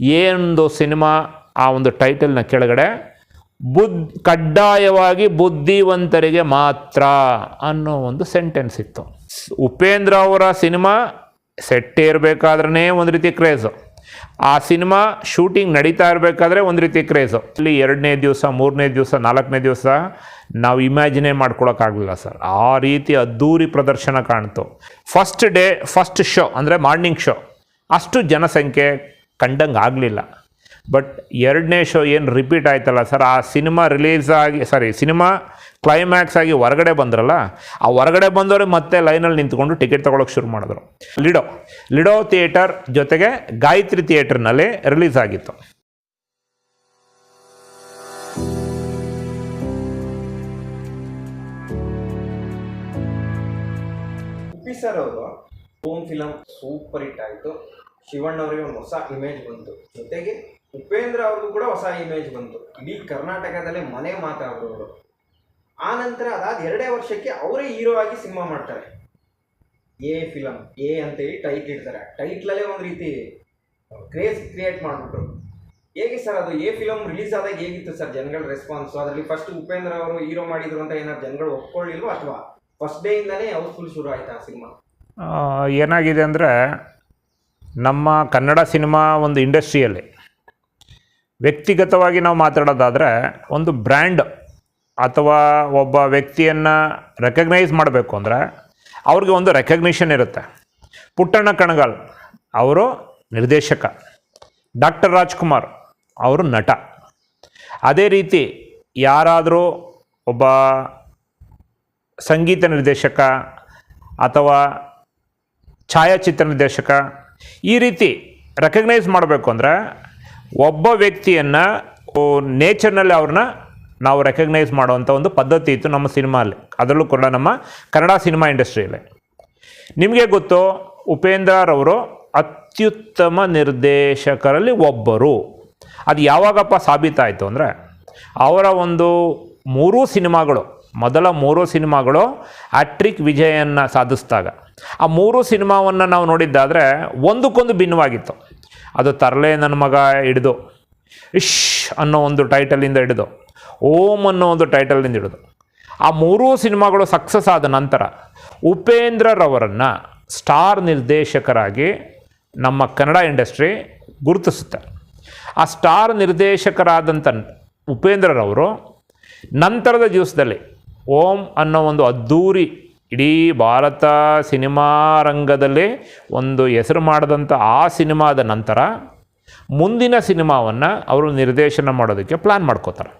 ಏನೊಂದು ಸಿನಿಮಾ ಆ ಒಂದು ಟೈಟಲ್ನ ಕೆಳಗಡೆ? ಬುದ್, ಕಡ್ಡಾಯವಾಗಿ ಬುದ್ಧಿವಂತರಿಗೆ ಮಾತ್ರ ಅನ್ನೋ ಒಂದು ಸೆಂಟೆನ್ಸ್ ಇತ್ತು. ಉಪೇಂದ್ರ ಅವರ ಸಿನಿಮಾ ಸೆಟ್ ಇರಬೇಕಾದ್ರೇ ಒಂದು ರೀತಿ ಕ್ರೇಜು. ಆ ಸಿನಿಮಾ ಶೂಟಿಂಗ್ ನಡೀತಾ ಇರಬೇಕಾದ್ರೆ ಒಂದು ರೀತಿ ಕ್ರೇಜು. ಇಲ್ಲಿ ಎರಡನೇ ದಿವಸ, ಮೂರನೇ ದಿವಸ, ನಾಲ್ಕನೇ ದಿವಸ ನಾವು ಇಮ್ಯಾಜಿನೇ ಮಾಡ್ಕೊಳಕ್ಕಾಗಲಿಲ್ಲ ಸರ್. ಆ ರೀತಿ ಅದ್ಧೂರಿ ಪ್ರದರ್ಶನ ಕಾಣ್ತು. ಫಸ್ಟ್ ಡೇ, ಫಸ್ಟ್ ಶೋ, ಅಂದರೆ ಮಾರ್ನಿಂಗ್ ಶೋ, ಅಷ್ಟು ಜನಸಂಖ್ಯೆ ಕಂಡಂಗೆ ಆಗಲಿಲ್ಲ. ಬಟ್ ಎರಡನೇ ಶೋ ಏನು ರಿಪೀಟ್ ಆಯ್ತಲ್ಲ ಸರ್ ಆ ಸಿನಿಮಾ ರಿಲೀಸ್ ಆಗಿ ಸಾರಿ ಸಿನಿಮಾ ಕ್ಲೈಮ್ಯಾಕ್ಸ್ ಆಗಿ ಹೊರಗಡೆ ಬಂದ್ರಲ್ಲ, ಆ ಹೊರಗಡೆ ಬಂದವರು ಮತ್ತೆ ಲೈನಲ್ಲಿ ನಿಂತ್ಕೊಂಡು ಟಿಕೆಟ್ ತೊಗೊಳಕ್ಕೆ ಶುರು ಮಾಡಿದ್ರು. ಲಿಡೋ ಲಿಡೋ ಥಿಯೇಟರ್ ಜೊತೆಗೆ ಗಾಯತ್ರಿ ಥಿಯೇಟರ್ನಲ್ಲಿ ರಿಲೀಸ್ ಆಗಿತ್ತು. ಸರ್ ಅವರು ಹೋಮ್ ಫಿಲಮ್ ಸೂಪರ್ ಹಿಟ್ ಆಯಿತು. ಶಿವಣ್ಣ ಅವರಿಗೆ ಒಂದು ಹೊಸ ಇಮೇಜ್ ಬಂತು. ಜೊತೆಗೆ ಉಪೇಂದ್ರ ಅವ್ರಿಗೂ ಕೂಡ ಹೊಸ ಇಮೇಜ್ ಬಂತು. ಇಡೀ ಕರ್ನಾಟಕದಲ್ಲೇ ಮನೆ ಮಾತಾಡೋರು ಆ ನಂತರ ಅದಾದ ಎರಡೇ ವರ್ಷಕ್ಕೆ ಅವರೇ ಹೀರೋ ಆಗಿ ಸಿನಿಮಾ ಮಾಡ್ತಾರೆ. ಎ ಫಿಲಮ್ ಎ ಅಂತೇಳಿ ಟೈಟ್ ಇಡ್ತಾರೆ. ಟೈಟ್ಲಲ್ಲೇ ಒಂದು ರೀತಿ ಕ್ರೇಜ್ ಕ್ರಿಯೇಟ್ ಮಾಡಿಬಿಟ್ರು. ಹೇಗೆ ಸರ್ ಅದು? ಎ ಫಿಲಮ್ ರಿಲೀಸ್ ಆದಾಗ ಹೇಗಿತ್ತು ಸರ್ ಜನಗಳ ರೆಸ್ಪಾನ್ಸ್ ಅದರಲ್ಲಿ ಫಸ್ಟ್ ಉಪೇಂದ್ರ ಅವರು ಹೀರೋ ಮಾಡಿದ್ರು ಅಂತ ಏನಾದ್ರು ಜನಗಳು ಒಪ್ಕೊಳ್ಳಿಲ್ವೋ ಅಥವಾ ಫಸ್ಟ್ ಡೇ ಇಂದಾನೇ ಹೌಸ್ಫುಲ್ ಶುರು ಆಯ್ತಾ ಆ ಸಿನಿಮಾ? ಏನಾಗಿದೆ ಅಂದರೆ ನಮ್ಮ ಕನ್ನಡ ಸಿನಿಮಾ ಒಂದು ಇಂಡಸ್ಟ್ರಿಯಲ್ಲಿ ವ್ಯಕ್ತಿಗತವಾಗಿ ನಾವು ಮಾತಾಡೋದಾದರೆ ಒಂದು ಬ್ರ್ಯಾಂಡ್ ಅಥವಾ ಒಬ್ಬ ವ್ಯಕ್ತಿಯನ್ನು ರೆಕಗ್ನೈಸ್ ಮಾಡಬೇಕು ಅಂದರೆ ಅವ್ರಿಗೆ ಒಂದು ರೆಕಗ್ನಿಷನ್ ಇರುತ್ತೆ. ಪುಟ್ಟಣ್ಣ ಕಣಗಾಲ್ ಅವರು ನಿರ್ದೇಶಕ. ಡಾಕ್ಟರ್ ರಾಜ್ಕುಮಾರ್ ಅವರು ನಟ. ಅದೇ ರೀತಿ ಯಾರಾದರೂ ಒಬ್ಬ ಸಂಗೀತ ನಿರ್ದೇಶಕ ಅಥವಾ ಛಾಯಾಚಿತ್ರ ನಿರ್ದೇಶಕ ಈ ರೀತಿ ರೆಕಗ್ನೈಸ್ ಮಾಡಬೇಕು ಅಂದರೆ ಒಬ್ಬ ವ್ಯಕ್ತಿಯನ್ನು ನೇಚರ್ನಲ್ಲಿ ಅವ್ರನ್ನ ನಾವು ರೆಕಗ್ನೈಸ್ ಮಾಡುವಂಥ ಒಂದು ಪದ್ಧತಿ ಇತ್ತು ನಮ್ಮ ಸಿನಿಮಾಲ್ಲಿ. ಅದರಲ್ಲೂ ಕೂಡ ನಮ್ಮ ಕನ್ನಡ ಸಿನಿಮಾ ಇಂಡಸ್ಟ್ರಿಯಲ್ಲಿ ನಿಮಗೆ ಗೊತ್ತು ಉಪೇಂದ್ರರವರು ಅತ್ಯುತ್ತಮ ನಿರ್ದೇಶಕರಲ್ಲಿ ಒಬ್ಬರು. ಅದು ಯಾವಾಗಪ್ಪ ಸಾಬೀತಾಯಿತು ಅಂದರೆ ಅವರ ಒಂದು ಮೂರೂ ಸಿನಿಮಾಗಳು, ಮೊದಲ ಮೂರು ಸಿನಿಮಾಗಳು ಆಟ್ರಿಕ್ ವಿಜಯನ್ನು ಸಾಧಿಸಿದಾಗ. ಆ ಮೂರು ಸಿನಿಮಾವನ್ನು ನಾವು ನೋಡಿದ್ದಾದರೆ ಒಂದಕ್ಕೊಂದು ಭಿನ್ನವಾಗಿತ್ತು. ಅದು ತರಲೆ ನನ್ನ ಮಗ ಹಿಡಿದು, ಇಶ್ ಅನ್ನೋ ಒಂದು ಟೈಟಲಿಂದ ಹಿಡಿದು, ಓಂ ಅನ್ನೋ ಒಂದು ಟೈಟಲಿಂದ ಹಿಡಿದು. ಆ ಮೂರೂ ಸಿನಿಮಾಗಳು ಸಕ್ಸಸ್ ಆದ ನಂತರ ಉಪೇಂದ್ರರವರನ್ನು ಸ್ಟಾರ್ ನಿರ್ದೇಶಕರಾಗಿ ನಮ್ಮ ಕನ್ನಡ ಇಂಡಸ್ಟ್ರಿ ಗುರುತಿಸುತ್ತೆ. ಆ ಸ್ಟಾರ್ ನಿರ್ದೇಶಕರಾದಂಥ ಉಪೇಂದ್ರರವರು ನಂತರದ ದಿವಸದಲ್ಲಿ ಓಂ ಅನ್ನೋ ಒಂದು ಅದ್ಧೂರಿ ಇಡೀ ಭಾರತ ಸಿನಿಮಾ ರಂಗದಲ್ಲಿ ಒಂದು ಹೆಸರು ಮಾಡಿದಂಥ ಆ ಸಿನಿಮಾದ ನಂತರ ಮುಂದಿನ ಸಿನಿಮಾವನ್ನು ಅವರು ನಿರ್ದೇಶನ ಮಾಡೋದಕ್ಕೆ ಪ್ಲ್ಯಾನ್ ಮಾಡ್ಕೋತಾರೆ.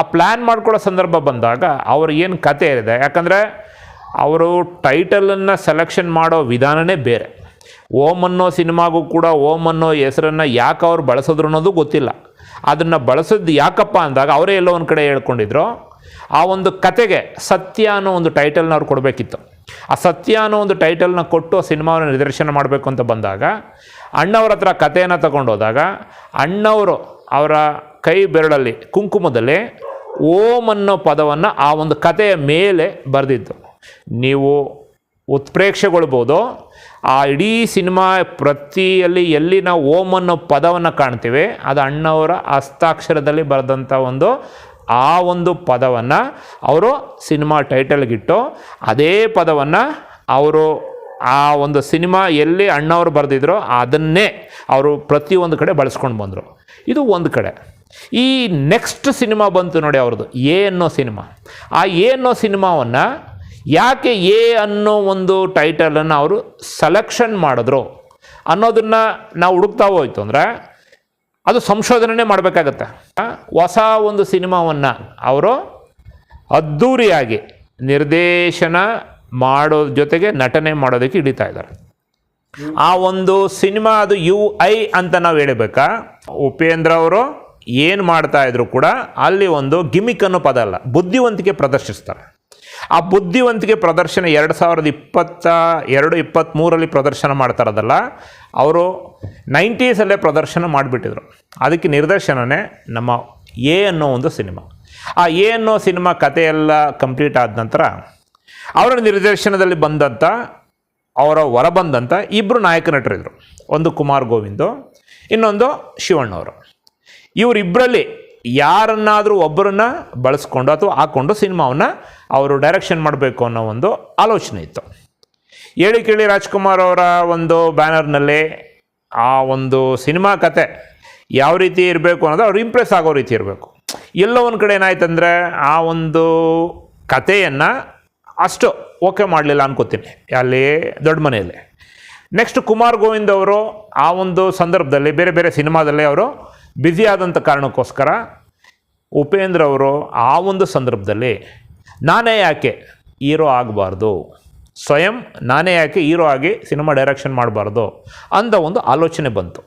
ಆ ಪ್ಲ್ಯಾನ್ ಮಾಡ್ಕೊಳ್ಳೋ ಸಂದರ್ಭ ಬಂದಾಗ ಅವ್ರ ಏನು ಕತೆ ಇದೆ, ಯಾಕಂದರೆ ಅವರು ಟೈಟಲನ್ನು ಸೆಲೆಕ್ಷನ್ ಮಾಡೋ ವಿಧಾನನೇ ಬೇರೆ. ಓಮ್ ಅನ್ನೋ ಸಿನಿಮಾಗೂ ಕೂಡ ಓಮ್ ಅನ್ನೋ ಹೆಸರನ್ನು ಯಾಕೆ ಅವ್ರು ಬಳಸಿದ್ರು ಅನ್ನೋದು ಗೊತ್ತಿಲ್ಲ. ಅದನ್ನು ಬಳಸಿದ್ದು ಯಾಕಪ್ಪ ಅಂದಾಗ ಅವರೇ ಎಲ್ಲೋ ಒಂದು ಕಡೆ ಹೇಳ್ಕೊಂಡಿದ್ರು ಆ ಒಂದು ಕತೆಗೆ ಸತ್ಯ ಅನ್ನೋ ಒಂದು ಟೈಟಲ್ನ ಅವ್ರು ಕೊಡಬೇಕಿತ್ತು. ಆ ಸತ್ಯ ಅನ್ನೋ ಒಂದು ಟೈಟಲ್ನ ಕೊಟ್ಟು ಆ ಸಿನಿಮಾವನ್ನು ನಿರ್ದೇಶನ ಮಾಡಬೇಕು ಅಂತ ಬಂದಾಗ, ಅಣ್ಣವ್ರ ಹತ್ರ ಕಥೆಯನ್ನು ತಗೊಂಡೋದಾಗ, ಅಣ್ಣವರು ಅವರ ಕೈ ಬೆರಳಲ್ಲಿ, ಕುಂಕುಮದಲ್ಲಿ ಓಂ ಅನ್ನೋ ಪದವನ್ನು ಆ ಒಂದು ಕಥೆಯ ಮೇಲೆ ಬರೆದಿದ್ದು ನೀವು ಉತ್ಪ್ರೇಕ್ಷೆಗೊಳ್ಬೋದು, ಆ ಇಡೀ ಸಿನಿಮಾ ಪ್ರತಿಯಲ್ಲಿ ಎಲ್ಲಿ ನಾವು ಓಂ ಅನ್ನೋ ಪದವನ್ನು ಕಾಣ್ತೀವಿ, ಅದು ಅಣ್ಣವರ ಹಸ್ತಾಕ್ಷರದಲ್ಲಿ ಬರೆದಂಥ ಒಂದು ಆ ಒಂದು ಪದವನ್ನು ಅವರು ಸಿನಿಮಾ ಟೈಟಲ್ಗಿಟ್ಟು, ಅದೇ ಪದವನ್ನು ಅವರು ಆ ಒಂದು ಸಿನಿಮಾ ಎಲ್ಲಿ ಅಣ್ಣವರು ಬರೆದಿದ್ರೋ ಅದನ್ನೇ ಅವರು ಪ್ರತಿಯೊಂದು ಕಡೆ ಬಳಸ್ಕೊಂಡು ಬಂದರು. ಇದು ಒಂದು ಕಡೆ. ಈ ನೆಕ್ಸ್ಟ್ ಸಿನಿಮಾ ಬಂತು ನೋಡಿ ಅವ್ರದ್ದು ಎ ಅನ್ನೋ ಸಿನಿಮಾ. ಆ ಎ ಅನ್ನೋ ಸಿನಿಮಾವನ್ನು ಯಾಕೆ ಎ ಅನ್ನೋ ಒಂದು ಟೈಟಲನ್ನು ಅವರು ಸೆಲೆಕ್ಷನ್ ಮಾಡಿದ್ರು ಅನ್ನೋದನ್ನು ನಾವು ಹುಡುಕ್ತಾ ಹೋಯ್ತು ಅಂದರೆ ಅದು ಸಂಶೋಧನೆ ಮಾಡಬೇಕಾಗತ್ತೆ. ಹೊಸ ಒಂದು ಸಿನಿಮಾವನ್ನು ಅವರು ಅದ್ಧೂರಿಯಾಗಿ ನಿರ್ದೇಶನ ಮಾಡೋ ಜೊತೆಗೆ ನಟನೆ ಮಾಡೋದಕ್ಕೆ ಹಿಡಿತಾ ಇದ್ದಾರೆ. ಆ ಒಂದು ಸಿನಿಮಾ ಅದು ಯು ಐ ಅಂತ ನಾವು ಹೇಳಬೇಕಾ? ಉಪೇಂದ್ರ ಅವರು ಏನು ಮಾಡ್ತಾ ಇದ್ರು ಕೂಡ ಅಲ್ಲಿ ಒಂದು ಗಿಮಿಕ್ ಅನ್ನೋ ಪದ ಅಲ್ಲ, ಬುದ್ಧಿವಂತಿಕೆ ಪ್ರದರ್ಶಿಸ್ತಾರೆ. ಆ ಬುದ್ಧಿವಂತಿಕೆ ಪ್ರದರ್ಶನ ಎರಡು ಸಾವಿರದ ಇಪ್ಪತ್ತ, ಎರಡು ಇಪ್ಪತ್ತ್ಮೂರಲ್ಲಿ ಪ್ರದರ್ಶನ ಮಾಡ್ತಾರದಲ್ಲ, ಅವರು ನೈಂಟೀಸಲ್ಲೇ ಪ್ರದರ್ಶನ ಮಾಡಿಬಿಟ್ಟಿದ್ರು. ಅದಕ್ಕೆ ನಿರ್ದೇಶನವೇ ನಮ್ಮ ಎ ಅನ್ನೋ ಒಂದು ಸಿನಿಮಾ. ಆ ಎ ಅನ್ನೋ ಸಿನಿಮಾ ಕಥೆಯೆಲ್ಲ ಕಂಪ್ಲೀಟ್ ಆದ ನಂತರ ಅವರ ನಿರ್ದೇಶನದಲ್ಲಿ ಬಂದಂಥ ಅವರ ಹೊರಬಂದಂಥ ಇಬ್ಬರು ನಾಯಕ ನಟರಿದ್ದರು ಒಂದು ಕುಮಾರ್ ಗೋವಿಂದು, ಇನ್ನೊಂದು ಶಿವಣ್ಣವರು. ಇವರಿಬ್ಬರಲ್ಲಿ ಯಾರನ್ನಾದರೂ ಒಬ್ಬರನ್ನ ಬಳಸ್ಕೊಂಡು ಅಥವಾ ಹಾಕ್ಕೊಂಡು ಸಿನಿಮಾವನ್ನು ಅವರು ಡೈರೆಕ್ಷನ್ ಮಾಡಬೇಕು ಅನ್ನೋ ಒಂದು ಆಲೋಚನೆ ಇತ್ತು. ಹೇಳಿ ಕೇಳಿ ರಾಜ್ಕುಮಾರ್ ಅವರ ಒಂದು ಬ್ಯಾನರ್ನಲ್ಲಿ ಆ ಒಂದು ಸಿನಿಮಾ ಕತೆ ಯಾವ ರೀತಿ ಇರಬೇಕು ಅನ್ನೋದು ಅವ್ರು ಇಂಪ್ರೆಸ್ ಆಗೋ ರೀತಿ ಇರಬೇಕು. ಎಲ್ಲೋ ಒಂದು ಕಡೆ ಏನಾಯ್ತಂದರೆ ಆ ಒಂದು ಕತೆಯನ್ನು ಅಷ್ಟು ಓಕೆ ಮಾಡಲಿಲ್ಲ ಅನ್ಕೋತೀನಿ ಅಲ್ಲಿ ದೊಡ್ಡ ಮನೆಯಲ್ಲಿ. ನೆಕ್ಸ್ಟ್ ಕುಮಾರ್ ಗೋವಿಂದ್ ಅವರು ಆ ಒಂದು ಸಂದರ್ಭದಲ್ಲಿ ಬೇರೆ ಬೇರೆ ಸಿನಿಮಾದಲ್ಲಿ ಅವರು ಬ್ಯುಸಿ ಆದಂಥ ಕಾರಣಕ್ಕೋಸ್ಕರ ಉಪೇಂದ್ರ ಅವರು ಆ ಒಂದು ಸಂದರ್ಭದಲ್ಲಿ, ನಾನೇ ಯಾಕೆ ಹೀರೋ ಆಗಬಾರ್ದು? ಸ್ವಯಂ ನಾನೇ ಯಾಕೆ ಹೀರೋ ಆಗಿ ಸಿನಿಮಾ ಡೈರೆಕ್ಷನ್ ಮಾಡಬಾರ್ದು? ಅಂತ ಒಂದು ಆಲೋಚನೆ ಬಂತು.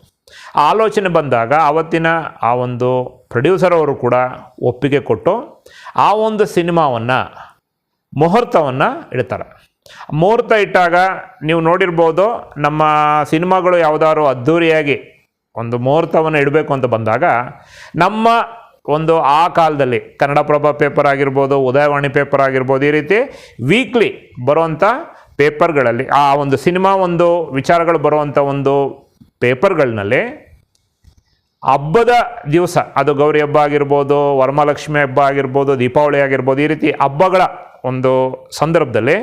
ಆ ಆಲೋಚನೆ ಬಂದಾಗ ಆವತ್ತಿನ ಆ ಒಂದು ಪ್ರೊಡ್ಯೂಸರ್ ಅವರು ಕೂಡ ಒಪ್ಪಿಗೆ ಕೊಟ್ಟು ಆ ಒಂದು ಸಿನಿಮಾವನ್ನು, ಮುಹೂರ್ತವನ್ನು ಇಡ್ತಾರೆ. ಮುಹೂರ್ತ ಇಟ್ಟಾಗ ನೀವು ನೋಡಿರ್ಬೋದು, ನಮ್ಮ ಸಿನಿಮಾಗಳು ಯಾವುದಾದ್ರು ಅದ್ಧೂರಿಯಾಗಿ ಒಂದು ಮುಹೂರ್ತವನ್ನು ಇಡಬೇಕು ಅಂತ ಬಂದಾಗ ನಮ್ಮ ಒಂದು ಆ ಕಾಲದಲ್ಲಿ ಕನ್ನಡಪ್ರಭ ಪೇಪರ್ ಆಗಿರ್ಬೋದು, ಉದಯವಾಣಿ ಪೇಪರ್ ಆಗಿರ್ಬೋದು, ಈ ರೀತಿ ವೀಕ್ಲಿ ಬರುವಂಥ ಪೇಪರ್ಗಳಲ್ಲಿ ಆ ಒಂದು ಸಿನಿಮಾ ಒಂದು ವಿಚಾರಗಳು ಬರುವಂಥ ಒಂದು ಪೇಪರ್ಗಳಲ್ಲಿ ಹಬ್ಬದ ದಿವಸ, ಅದು ಗೌರಿ ಹಬ್ಬ ಆಗಿರ್ಬೋದು ವರಮಹಾಲಕ್ಷ್ಮಿ ಹಬ್ಬ ಆಗಿರ್ಬೋದು, ದೀಪಾವಳಿ ಆಗಿರ್ಬೋದು, ಈ ರೀತಿ ಹಬ್ಬಗಳ ಒಂದು ಸಂದರ್ಭದಲ್ಲಿ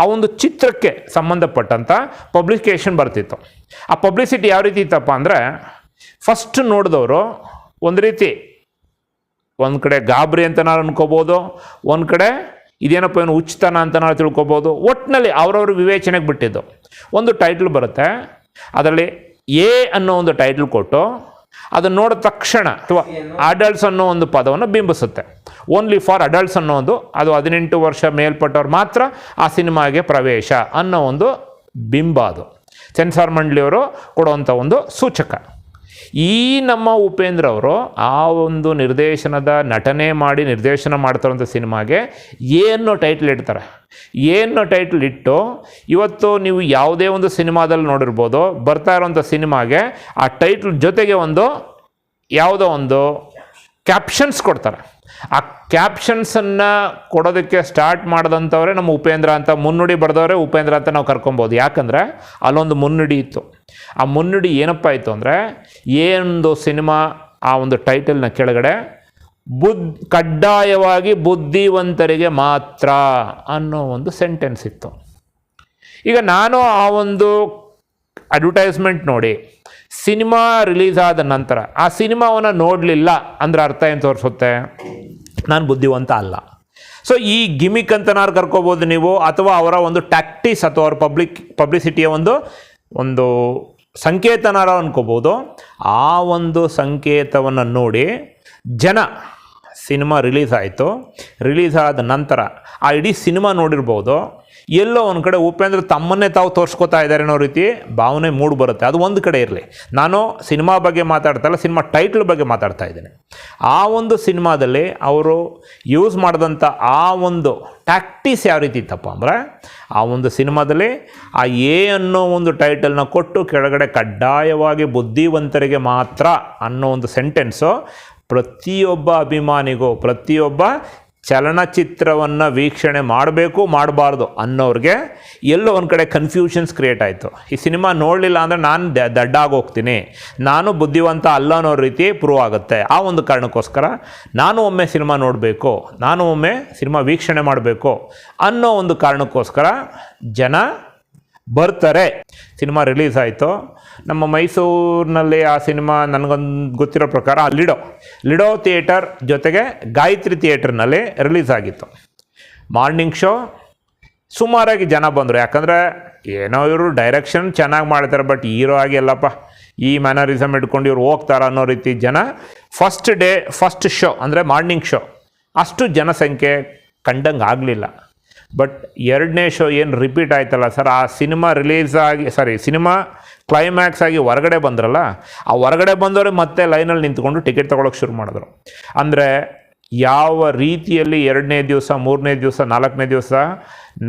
ಆ ಒಂದು ಚಿತ್ರಕ್ಕೆ ಸಂಬಂಧಪಟ್ಟಂಥ ಪಬ್ಲಿಕೇಶನ್ ಬರ್ತಿತ್ತು. ಆ ಪಬ್ಲಿಸಿಟಿ ಯಾವ ರೀತಿ ಇತ್ತಪ್ಪ ಅಂದರೆ ಫಸ್ಟ್ ನೋಡಿದವರು ಒಂದು ರೀತಿ, ಒಂದು ಕಡೆ ಗಾಬರಿ ಅಂತ ನಾವು ಅನ್ಕೋಬೋದು, ಒಂದು ಕಡೆ ಇದೇನಪ್ಪ ಏನು ಉಚಿತನ ಅಂತ ನಾವು ತಿಳ್ಕೊಬೋದು ಒಟ್ಟಿನಲ್ಲಿ ಅವರವ್ರ ವಿವೇಚನೆಗೆ ಬಿಟ್ಟಿದ್ದು. ಒಂದು ಟೈಟ್ಲ್ ಬರುತ್ತೆ, ಅದರಲ್ಲಿ ಎ ಅನ್ನೋ ಒಂದು ಟೈಟ್ಲ್ ಕೊಟ್ಟು ಅದನ್ನು ನೋಡಿದ ತಕ್ಷಣ ಅಥವಾ ಅಡಲ್ಟ್ಸ್ ಅನ್ನೋ ಒಂದು ಪದವನ್ನು ಬಿಂಬಿಸುತ್ತೆ. ಓನ್ಲಿ ಫಾರ್ ಅಡಲ್ಟ್ಸ್ ಅನ್ನೋ ಒಂದು ಅದು ಹದಿನೆಂಟು ವರ್ಷ ಮೇಲ್ಪಟ್ಟವ್ರು ಮಾತ್ರ ಆ ಸಿನಿಮಾಗೆ ಪ್ರವೇಶ ಅನ್ನೋ ಒಂದು ಬಿಂಬ ಅದು. ಸೆನ್ಸಾರ್ ಮಂಡಳಿಯವರು ಕೊಡುವಂಥ ಒಂದು ಸೂಚಕ. ಈ ನಮ್ಮ ಉಪೇಂದ್ರ ಅವರು ಆ ಒಂದು ನಿರ್ದೇಶನದ ನಟನೆ ಮಾಡಿ ನಿರ್ದೇಶನ ಮಾಡ್ತಾರಂಥ ಸಿನಿಮಾಗೆ ಏನು ಟೈಟ್ಲ್ ಇಡ್ತಾರೆ? ಏನು ಟೈಟ್ಲ್ ಇಟ್ಟು, ಇವತ್ತು ನೀವು ಯಾವುದೇ ಒಂದು ಸಿನಿಮಾದಲ್ಲಿ ನೋಡಿರ್ಬೋದು, ಬರ್ತಾ ಇರೋಂಥ ಸಿನಿಮಾಗೆ ಆ ಟೈಟ್ಲ್ ಜೊತೆಗೆ ಒಂದು ಯಾವುದೋ ಒಂದು ಕ್ಯಾಪ್ಷನ್ಸ್ ಕೊಡ್ತಾರೆ. ಆ ಕ್ಯಾಪ್ಷನ್ಸನ್ನು ಕೊಡೋದಕ್ಕೆ ಸ್ಟಾರ್ಟ್ ಮಾಡಿದಂಥವ್ರೆ ನಮ್ಮ ಉಪೇಂದ್ರ ಅಂತ, ಮುನ್ನುಡಿ ಬರೆದವ್ರೆ ಉಪೇಂದ್ರ ಅಂತ ನಾವು ಕರ್ಕೊಬೋದು. ಯಾಕಂದರೆ ಅಲ್ಲೊಂದು ಮುನ್ನುಡಿ ಇತ್ತು. ಆ ಮುನ್ನುಡಿ ಏನಪ್ಪ ಆಯಿತು ಅಂದರೆ ಏನೊಂದು ಸಿನಿಮಾ ಆ ಒಂದು ಟೈಟಲ್ನ ಕೆಳಗಡೆ ಬುದ್, ಕಡ್ಡಾಯವಾಗಿ ಬುದ್ಧಿವಂತರಿಗೆ ಮಾತ್ರ ಅನ್ನೋ ಒಂದು ಸೆಂಟೆನ್ಸ್ ಇತ್ತು. ಈಗ ನಾನು ಆ ಒಂದು ಅಡ್ವರ್ಟೈಸ್ಮೆಂಟ್ ನೋಡಿ, ಸಿನಿಮಾ ರಿಲೀಸ್ ಆದ ನಂತರ, ಆ ಸಿನಿಮಾವನ್ನು ನೋಡಲಿಲ್ಲ ಅಂದ್ರೆ ಅರ್ಥ ಏನು ತೋರಿಸುತ್ತೆ? ನಾನು ಬುದ್ಧಿವಂತ ಅಲ್ಲ. ಸೊ ಈ ಗಿಮಿಕ್ ಅಂತನಾರು ಕರ್ಕೋಬೋದು ನೀವು, ಅಥವಾ ಅವರ ಒಂದು ಟ್ಯಾಕ್ಟಿಸ್ ಅಥವಾ ಅವ್ರ ಪಬ್ಲಿಕ್ ಪಬ್ಲಿಸಿಟಿಯ ಒಂದು ಒಂದು ಸಂಕೇತನಾರ ಅನ್ಕೋಬೋದು. ಆ ಒಂದು ಸಂಕೇತವನ್ನು ನೋಡಿ, ಜನ ಸಿನಿಮಾ ರಿಲೀಸ್ ಆಯಿತು. ರಿಲೀಸ್ ಆದ ನಂತರ ಆ ಇಡೀ ಸಿನಿಮಾ ನೋಡಿರ್ಬೋದು. ಎಲ್ಲೋ ಒಂದು ಕಡೆ ಉಪೇಂದ್ರ ತಮ್ಮನ್ನೇ ತಾವು ತೋರಿಸ್ಕೊತಾ ಇದ್ದಾರೆ ಅನ್ನೋ ರೀತಿ ಭಾವನೆ ಮೂಡ್ ಬರುತ್ತೆ. ಅದು ಒಂದು ಕಡೆ ಇರಲಿ. ನಾನು ಸಿನಿಮಾ ಬಗ್ಗೆ ಮಾತಾಡ್ತಲ್ಲ ಸಿನಿಮಾ ಟೈಟ್ಲ್ ಬಗ್ಗೆ ಮಾತಾಡ್ತಾ ಇದ್ದೇನೆ. ಆ ಒಂದು ಸಿನಿಮಾದಲ್ಲಿ ಅವರು ಯೂಸ್ ಮಾಡಿದಂಥ ಆ ಒಂದು ಟ್ಯಾಕ್ಟೀಸ್ ಯಾವ ರೀತಿ ಇತ್ತಪ್ಪ ಅಂದರೆ, ಆ ಒಂದು ಸಿನಿಮಾದಲ್ಲಿ ಆ ಎ ಅನ್ನೋ ಒಂದು ಟೈಟಲ್ನ ಕೊಟ್ಟು ಕೆಳಗಡೆ ಕಡ್ಡಾಯವಾಗಿ ಬುದ್ಧಿವಂತರಿಗೆ ಮಾತ್ರ ಅನ್ನೋ ಒಂದು ಸೆಂಟೆನ್ಸು ಪ್ರತಿಯೊಬ್ಬ ಅಭಿಮಾನಿಗೂ, ಪ್ರತಿಯೊಬ್ಬ ಚಲನಚಿತ್ರವನ್ನು ವೀಕ್ಷಣೆ ಮಾಡಬೇಕು, ಮಾಡಬಾರ್ದು ಅನ್ನೋರಿಗೆ ಎಲ್ಲೋ ಒಂದು ಕಡೆ ಕನ್ಫ್ಯೂಷನ್ಸ್ ಕ್ರಿಯೇಟ್ ಆಯಿತು. ಈ ಸಿನಿಮಾ ನೋಡಲಿಲ್ಲ ಅಂದರೆ ನಾನು ದ ದಡ್ಡ ಆಗೋಗ್ತೀನಿ ನಾನು ಬುದ್ಧಿವಂತ ಅಲ್ಲ ಅನ್ನೋ ರೀತಿ ಪ್ರೂವ್ ಆಗುತ್ತೆ. ಆ ಒಂದು ಕಾರಣಕ್ಕೋಸ್ಕರ ನಾನು ಒಮ್ಮೆ ಸಿನಿಮಾ ನೋಡಬೇಕು, ನಾನು ಒಮ್ಮೆ ಸಿನಿಮಾ ವೀಕ್ಷಣೆ ಮಾಡಬೇಕು ಅನ್ನೋ ಒಂದು ಕಾರಣಕ್ಕೋಸ್ಕರ ಜನ ಬರ್ತಾರೆ. ಸಿನಿಮಾ ರಿಲೀಸ್ ಆಯಿತು. ನಮ್ಮ ಮೈಸೂರಿನಲ್ಲಿ ಆ ಸಿನಿಮಾ ನನಗೊಂದು ಗೊತ್ತಿರೋ ಪ್ರಕಾರ ಲಿಡೋ. ಲಿಡೋ ಥಿಯೇಟರ್ ಜೊತೆಗೆ ಗಾಯತ್ರಿ ಥಿಯೇಟರ್ನಲ್ಲಿ ರಿಲೀಸ್ ಆಗಿತ್ತು. Morning show. ಸುಮಾರಾಗಿ ಜನ ಬಂದರು. ಯಾಕಂದರೆ ಏನೋ ಇವರು ಡೈರೆಕ್ಷನ್ ಚೆನ್ನಾಗಿ ಮಾಡ್ತಾರೆ ಬಟ್ ಹೀರೋ ಆಗಿ ಎಲ್ಲಪ್ಪ, ಈ ಮ್ಯಾನರಿಸಮ್ ಇಟ್ಕೊಂಡು ಇವ್ರು ಹೋಗ್ತಾರ ಅನ್ನೋ ರೀತಿ ಜನ ಫಸ್ಟ್ ಡೇ, ಫಸ್ಟ್ ಶೋ, ಅಂದರೆ ಮಾರ್ನಿಂಗ್ ಶೋ, ಅಷ್ಟು ಜನಸಂಖ್ಯೆ ಕಂಡಂಗೆ ಆಗಲಿಲ್ಲ. ಬಟ್ ಎರಡನೇ ಶೋ ಏನು ರಿಪೀಟ್ ಆಯ್ತಲ್ಲ ಸರ್ ಆ ಸಿನಿಮಾ ರಿಲೀಸ್ ಆಗಿ ಸಾರಿ ಸಿನಿಮಾ ಕ್ಲೈಮ್ಯಾಕ್ಸ್ ಆಗಿ ಹೊರಗಡೆ ಬಂದ್ರಲ್ಲ, ಆ ಹೊರಗಡೆ ಬಂದವರು ಮತ್ತೆ ಲೈನಲ್ಲಿ ನಿಂತ್ಕೊಂಡು ಟಿಕೆಟ್ ತೊಗೊಳಕ್ಕೆ ಶುರು ಮಾಡಿದ್ರು. ಅಂದರೆ ಯಾವ ರೀತಿಯಲ್ಲಿ ಎರಡನೇ ದಿವಸ, ಮೂರನೇ ದಿವಸ, ನಾಲ್ಕನೇ ದಿವಸ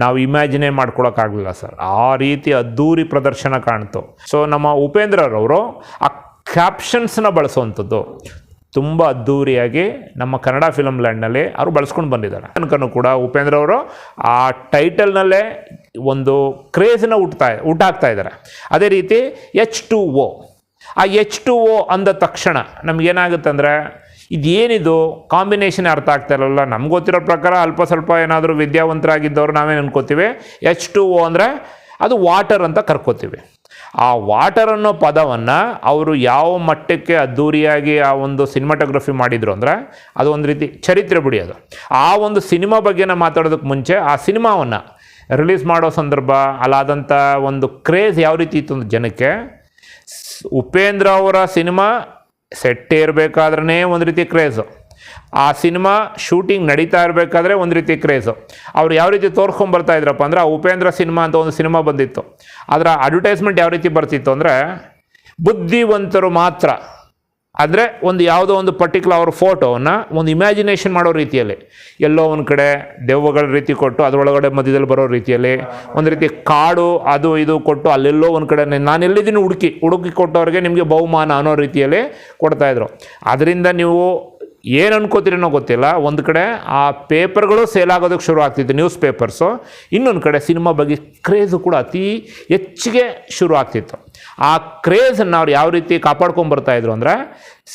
ನಾವು ಇಮ್ಯಾಜಿನೇ ಮಾಡ್ಕೊಳಕ್ಕಾಗಲಿಲ್ಲ ಸರ್ ಆ ರೀತಿ ಅದ್ಧೂರಿ ಪ್ರದರ್ಶನ ಕಾಣ್ತು. ಸೊ ನಮ್ಮ ಉಪೇಂದ್ರರವರು ಆ ಕ್ಯಾಪ್ಷನ್ಸ್ನ ಬಳಸುವಂಥದ್ದು. ತುಂಬ ಅದ್ಧೂರಿಯಾಗಿ ನಮ್ಮ ಕನ್ನಡ ಫಿಲಮ್ ಲ್ಯಾಂಡ್ನಲ್ಲಿ ಅವರು ಬಳಸ್ಕೊಂಡು ಬಂದಿದ್ದಾರೆ. ತನಕನೂ ಕೂಡ ಉಪೇಂದ್ರ ಅವರು ಆ ಟೈಟಲ್ನಲ್ಲೇ ಒಂದು ಕ್ರೇಜನ್ನ ಹುಟ್ತಾ ಊಟ ಇದ್ದಾರೆ. ಅದೇ ರೀತಿ ಎಚ್ ಟು ಓ ಆ ಎಚ್ ಟು ಓ ಅಂದ ತಕ್ಷಣ ನಮಗೇನಾಗುತ್ತೆ ಅಂದರೆ ಇದೇನಿದು ಕಾಂಬಿನೇಷನ್ ಅರ್ಥ ಆಗ್ತಾ ಇರಲ್ಲ. ನಮ್ಗೆ ಗೊತ್ತಿರೋ ಪ್ರಕಾರ ಅಲ್ಪ ಸ್ವಲ್ಪ ಏನಾದರೂ ವಿದ್ಯಾವಂತರಾಗಿದ್ದವ್ರು ನಾವೇನು ಅನ್ಕೋತೀವಿ? ಎಚ್ ಟು ಓ ಅಂದರೆ ಅದು ವಾಟರ್ ಅಂತ ಕರ್ಕೋತೀವಿ. ಆ ವಾಟರ್ ಅನ್ನೋ ಪದವನ್ನು ಅವರು ಯಾವ ಮಟ್ಟಕ್ಕೆ ಅದ್ಧೂರಿಯಾಗಿ ಆ ಒಂದು ಸಿನಿಮಾಟೋಗ್ರಫಿ ಮಾಡಿದ್ರು ಅಂದರೆ ಅದು ಒಂದು ರೀತಿ ಚರಿತ್ರೆ ಬಿಡಿ ಅದು. ಆ ಒಂದು ಸಿನಿಮಾ ಬಗ್ಗೆ ನಾವು ಮಾತಾಡೋದಕ್ಕೆ ಮುಂಚೆ ಆ ಸಿನಿಮಾವನ್ನು ರಿಲೀಸ್ ಮಾಡೋ ಸಂದರ್ಭ ಅಲ್ಲಾದಂಥ ಒಂದು ಕ್ರೇಜ್ ಯಾವ ರೀತಿ ಇತ್ತು ಅಂದ್ರೆ ಜನಕ್ಕೆ, ಉಪೇಂದ್ರ ಅವರ ಸಿನಿಮಾ ಸೆಟ್ ಇರಬೇಕಾದ್ರೇ ಒಂದು ರೀತಿ ಕ್ರೇಜು ಆ ಸಿನಿಮಾ ಶೂಟಿಂಗ್ ನಡೀತಾ ಇರಬೇಕಾದ್ರೆ ಒಂದು ರೀತಿ ಕ್ರೇಜು. ಅವ್ರು ಯಾವ ರೀತಿ ತೋರ್ಸ್ಕೊಂಬರ್ತಾ ಇದ್ರಪ್ಪ ಅಂದರೆ ಆ ಉಪೇಂದ್ರ ಸಿನಿಮಾ ಅಂತ ಒಂದು ಸಿನಿಮಾ ಬಂದಿತ್ತು. ಅದರ ಅಡ್ವರ್ಟೈಸ್ಮೆಂಟ್ ಯಾವ ರೀತಿ ಬರ್ತಿತ್ತು ಅಂದರೆ ಬುದ್ಧಿವಂತರು ಮಾತ್ರ. ಅಂದರೆ ಒಂದು ಯಾವುದೋ ಒಂದು ಪರ್ಟಿಕ್ಯುಲರ್ ಅವ್ರ ಫೋಟೋವನ್ನು ಒಂದು ಇಮ್ಯಾಜಿನೇಷನ್ ಮಾಡೋ ರೀತಿಯಲ್ಲಿ. ಎಲ್ಲೋ ಒಂದು ಕಡೆ ದೆವ್ವಗಳ ರೀತಿ ಕೊಟ್ಟು, ಅದರೊಳಗಡೆ ಮಧ್ಯದಲ್ಲಿ ಬರೋ ರೀತಿಯಲ್ಲಿ, ಒಂದು ರೀತಿ ಕಾಡು ಅದು ಇದು ಕೊಟ್ಟು, ಅಲ್ಲೆಲ್ಲೋ ಒಂದು ಕಡೆ ನಾನು ಎಲ್ಲಿದ್ದೀನಿ ಹುಡುಕಿ ಹುಡುಕಿ ಕೊಟ್ಟವ್ರಿಗೆ ನಿಮಗೆ ಬಹುಮಾನ ಅನ್ನೋ ರೀತಿಯಲ್ಲಿ ಕೊಡ್ತಾಯಿದ್ರು ಅದರಿಂದ ನೀವು ಏನು ಅನ್ಕೋತೀರೇನೋ ಗೊತ್ತಿಲ್ಲ. ಒಂದು ಕಡೆ ಆ ಪೇಪರ್ಗಳು ಸೇಲ್ ಆಗೋದಕ್ಕೆ ಶುರು ಆಗ್ತಿತ್ತು, ನ್ಯೂಸ್ ಪೇಪರ್ಸು. ಇನ್ನೊಂದು ಕಡೆ ಸಿನಿಮಾ ಬಗ್ಗೆ ಕ್ರೇಜು ಕೂಡ ಅತಿ ಹೆಚ್ಚಿಗೆ ಶುರು ಆಗ್ತಿತ್ತು. ಆ ಕ್ರೇಜನ್ನು ಅವ್ರು ಯಾವ ರೀತಿ ಕಾಪಾಡ್ಕೊಂಬರ್ತಾಯಿದ್ರು ಅಂದರೆ,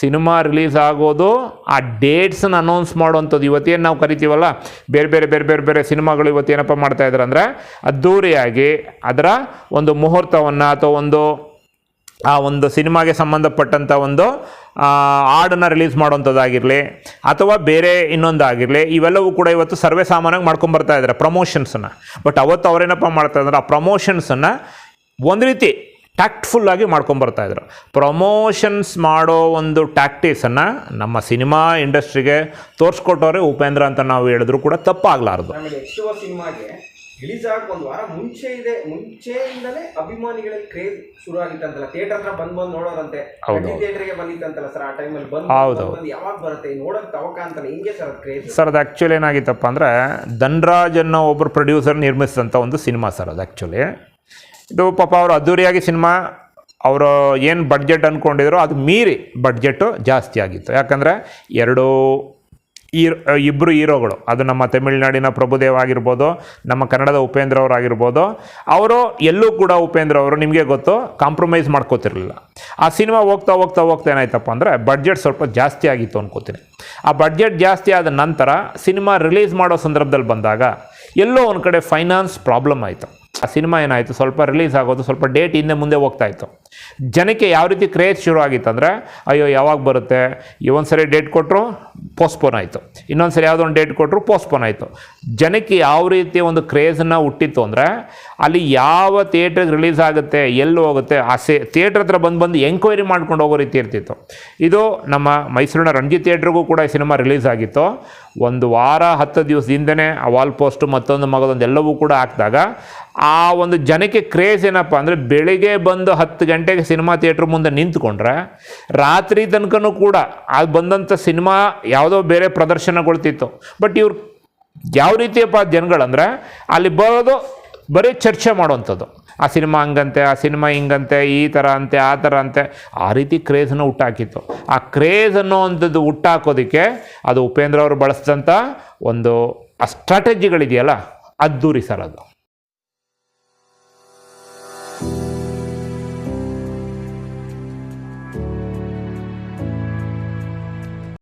ಸಿನಿಮಾ ರಿಲೀಸ್ ಆಗೋದು, ಆ ಡೇಟ್ಸನ್ನು ಅನೌನ್ಸ್ ಮಾಡುವಂಥದ್ದು ಇವತ್ತೇನು ನಾವು ಕರಿತೀವಲ್ಲ, ಬೇರೆ ಬೇರೆ ಬೇರೆ ಬೇರೆ ಬೇರೆ ಸಿನಿಮಾಗಳು ಇವತ್ತೇನಪ್ಪ ಮಾಡ್ತಾಯಿದ್ರು ಅಂದರೆ ಅದ್ಧೂರಿಯಾಗಿ ಅದರ ಒಂದು ಮುಹೂರ್ತವನ್ನು ಅಥವಾ ಒಂದು ಆ ಒಂದು ಸಿನಿಮಾಗೆ ಸಂಬಂಧಪಟ್ಟಂಥ ಒಂದು ಹಾಡನ್ನು ರಿಲೀಸ್ ಮಾಡುವಂಥದ್ದಾಗಿರಲಿ, ಅಥವಾ ಬೇರೆ ಇನ್ನೊಂದಾಗಿರಲಿ, ಇವೆಲ್ಲವೂ ಕೂಡ ಇವತ್ತು ಸರ್ವೇ ಸಾಮಾನ್ಯವಾಗಿ ಮಾಡ್ಕೊಂಬರ್ತಾ ಇದ್ದಾರೆ ಪ್ರಮೋಷನ್ಸನ್ನು ಬಟ್ ಅವತ್ತು ಅವರೇನಪ್ಪ ಮಾಡ್ತಾ ಇದ್ದಾರೆ ಆ ಪ್ರಮೋಷನ್ಸನ್ನು ಒಂದು ರೀತಿ ಟ್ಯಾಕ್ಟ್ಫುಲ್ಲಾಗಿ ಇದ್ದರು ಪ್ರಮೋಷನ್ಸ್ ಮಾಡೋ ಒಂದು ಟ್ಯಾಕ್ಟೀಸನ್ನು ನಮ್ಮ ಸಿನಿಮಾ ಇಂಡಸ್ಟ್ರಿಗೆ ತೋರಿಸ್ಕೊಟ್ಟವ್ರೆ ಉಪೇಂದ್ರ ಅಂತ ನಾವು ಹೇಳಿದ್ರು ಕೂಡ ತಪ್ಪಾಗಲಾರ್ದು. ಆಗಕ್ಕೆ ಒಂದು ವಾರ ಮುಂಚೆ ಇದೆ ಮುಂಚೆಯಿಂದಲೇ ಅಭಿಮಾನಿಗಳಲ್ಲಿ ಕ್ರೇಜ್ ಶುರು ಆಗಿತ್ತಂತಲ್ಲ ಥಿಯೇಟರ್ ಹತ್ರ ಬಂದ್ ಬಂದ್ ನೋಡೋರಂತೆ. ಥಿಯೇಟರ್ಗೆ ಬಂದಿತ್ತಂತಲ್ಲ ಸರ್ ಆ ಟೈಮಲ್ಲಿ ಬಂದ್ ಯಾವಾಗ ಬರುತ್ತೆ? ನೋಡಕ್ ತವಕ ಅಂತಲ್ಲ. ಹಿಂಗೆ ಸರ್ ಅದು ಕ್ರೇಜ್ ಸರ್ ಅದು ಆ್ಯಕ್ಚುಲಿ ಏನಾಗಿತ್ತಪ್ಪ ಅಂದ್ರೆ ಧನ್ರಾಜ್ ಅನ್ನೋ ಒಬ್ಬರು ಪ್ರೊಡ್ಯೂಸರ್ ನಿರ್ಮಿಸಿದಂಥ ಒಂದು ಸಿನಿಮಾ ಸರ್ ಅದು ಆ್ಯಕ್ಚುಲಿ ಇದು ಪಾಪ ಅವರು ಅದ್ದೂರಿಯಾಗಿ ಸಿನಿಮಾ ಅವರು ಏನು ಬಡ್ಜೆಟ್ ಅಂದ್ಕೊಂಡಿದ್ರು ಅದು ಮೀರಿ ಬಡ್ಜೆಟ್ಟು ಜಾಸ್ತಿ ಆಗಿತ್ತು. ಯಾಕಂದರೆ ಎರಡು ಈರ್ ಇಬ್ಬರು ಹೀರೋಗಳು. ಅದು ನಮ್ಮ ತಮಿಳುನಾಡಿನ ಪ್ರಭುದೇವ ಆಗಿರ್ಬೋದು, ನಮ್ಮ ಕನ್ನಡದ ಉಪೇಂದ್ರ ಅವರಾಗಿರ್ಬೋದು ಅವರು ಎಲ್ಲೂ ಕೂಡ ಉಪೇಂದ್ರ ಅವರು ನಿಮಗೆ ಗೊತ್ತು ಕಾಂಪ್ರಮೈಸ್ ಮಾಡ್ಕೋತಿರಲಿಲ್ಲ. ಆ ಸಿನಿಮಾ ಹೋಗ್ತಾ ಹೋಗ್ತಾ ಹೋಗ್ತಾ ಏನಾಯ್ತಪ್ಪ ಅಂದರೆ ಬಡ್ಜೆಟ್ ಸ್ವಲ್ಪ ಜಾಸ್ತಿ ಆಗಿತ್ತು ಅನ್ಕೋತೀನಿ. ಆ ಬಡ್ಜೆಟ್ ಜಾಸ್ತಿ ಆದ ನಂತರ, ಸಿನಿಮಾ ರಿಲೀಸ್ ಮಾಡೋ ಸಂದರ್ಭದಲ್ಲಿ ಬಂದಾಗ, ಎಲ್ಲೋ ಒಂದು ಕಡೆ ಫೈನಾನ್ಸ್ ಪ್ರಾಬ್ಲಮ್ ಆಯಿತು. ಆ ಸಿನಿಮಾ ಏನಾಯಿತು? ಸ್ವಲ್ಪ ರಿಲೀಸ್ ಆಗೋದು, ಸ್ವಲ್ಪ ಡೇಟ್ ಹಿಂದೆ ಮುಂದೆ ಹೋಗ್ತಾ ಇತ್ತು. ಜನಕ್ಕೆ ಯಾವ ರೀತಿ ಕ್ರೇಜ್ ಶುರು ಆಗಿತ್ತು ಅಂದರೆ, ಅಯ್ಯೋ, ಯಾವಾಗ ಬರುತ್ತೆ? ಒಂದು ಸರಿ ಡೇಟ್ ಕೊಟ್ಟರು ಪೋಸ್ಟ್ಪೋನ್ ಆಯಿತು. ಇನ್ನೊಂದು ಸರಿ ಯಾವುದೋ ಒಂದು ಡೇಟ್ ಕೊಟ್ಟರು ಪೋಸ್ಟ್ಪೋನ್ ಆಯಿತು. ಜನಕ್ಕೆ ಯಾವ ರೀತಿ ಒಂದು ಕ್ರೇಜನ್ನು ಹುಟ್ಟಿತ್ತು ಅಂದರೆ, ಅಲ್ಲಿ ಯಾವ ಥಿಯೇಟ್ರಿಗೆ ರಿಲೀಸ್ ಆಗುತ್ತೆ, ಎಲ್ಲಿ ಹೋಗುತ್ತೆ, ಆ ಸೇ ಥಿಯೇಟ್ರ್ ಹತ್ರ ಬಂದು ಬಂದು ಎಂಕ್ವೈರಿ ಮಾಡ್ಕೊಂಡು ಹೋಗೋ ರೀತಿ ಇರ್ತಿತ್ತು. ಇದು ನಮ್ಮ ಮೈಸೂರಿನ ರಂಜಿತ್ ಥಿಯೇಟ್ರಿಗೂ ಕೂಡ ಈ ಸಿನಿಮಾ ರಿಲೀಸ್ ಆಗಿತ್ತು. ಒಂದು ವಾರ, ಹತ್ತು ದಿವಸದಿಂದನೇ ಆ ವಾಲ್ ಪೋಸ್ಟು ಮತ್ತೊಂದು ಮಗದೊಂದು ಎಲ್ಲವೂ ಕೂಡ ಹಾಕಿದಾಗ ಆ ಒಂದು ಜನಕ್ಕೆ ಕ್ರೇಜ್ ಏನಪ್ಪ ಅಂದರೆ ಬೆಳಿಗ್ಗೆ ಬಂದು ಹತ್ತು ಗಂಟೆಗೆ ಸಿನಿಮಾ ಥಿಯೇಟ್ರ್ ಮುಂದೆ ನಿಂತ್ಕೊಂಡ್ರೆ ರಾತ್ರಿ ತನಕನೂ ಕೂಡ ಅದು ಬಂದಂಥ ಸಿನಿಮಾ ಯಾವುದೋ ಬೇರೆ ಪ್ರದರ್ಶನಗೊಳ್ತಿತ್ತು. ಬಟ್ ಇವ್ರು ಯಾವ ರೀತಿಯಪ್ಪ ಜನಗಳಂದ್ರೆ ಅಲ್ಲಿ ಬರೋದು ಬರೀ ಚರ್ಚೆ ಮಾಡುವಂಥದ್ದು. ಆ ಸಿನಿಮಾ ಹಂಗಂತೆ, ಆ ಸಿನಿಮಾ ಹಿಂಗಂತೆ, ಈ ಥರ ಅಂತೆ, ಆ ಥರ ಅಂತೆ. ಆ ರೀತಿ ಕ್ರೇಜನ್ನು ಹುಟ್ಟಾಕಿತ್ತು. ಆ ಕ್ರೇಜ್ ಅನ್ನೋವಂಥದ್ದು ಹುಟ್ಟಾಕೋದಕ್ಕೆ ಅದು ಉಪೇಂದ್ರ ಅವರು ಬಳಸಿದಂಥ ಒಂದು ಆ ಸ್ಟ್ರಾಟಜಿಗಳಿದೆಯಲ್ಲ ಅದ್ದೂರಿ ಸರ್ ಅದು.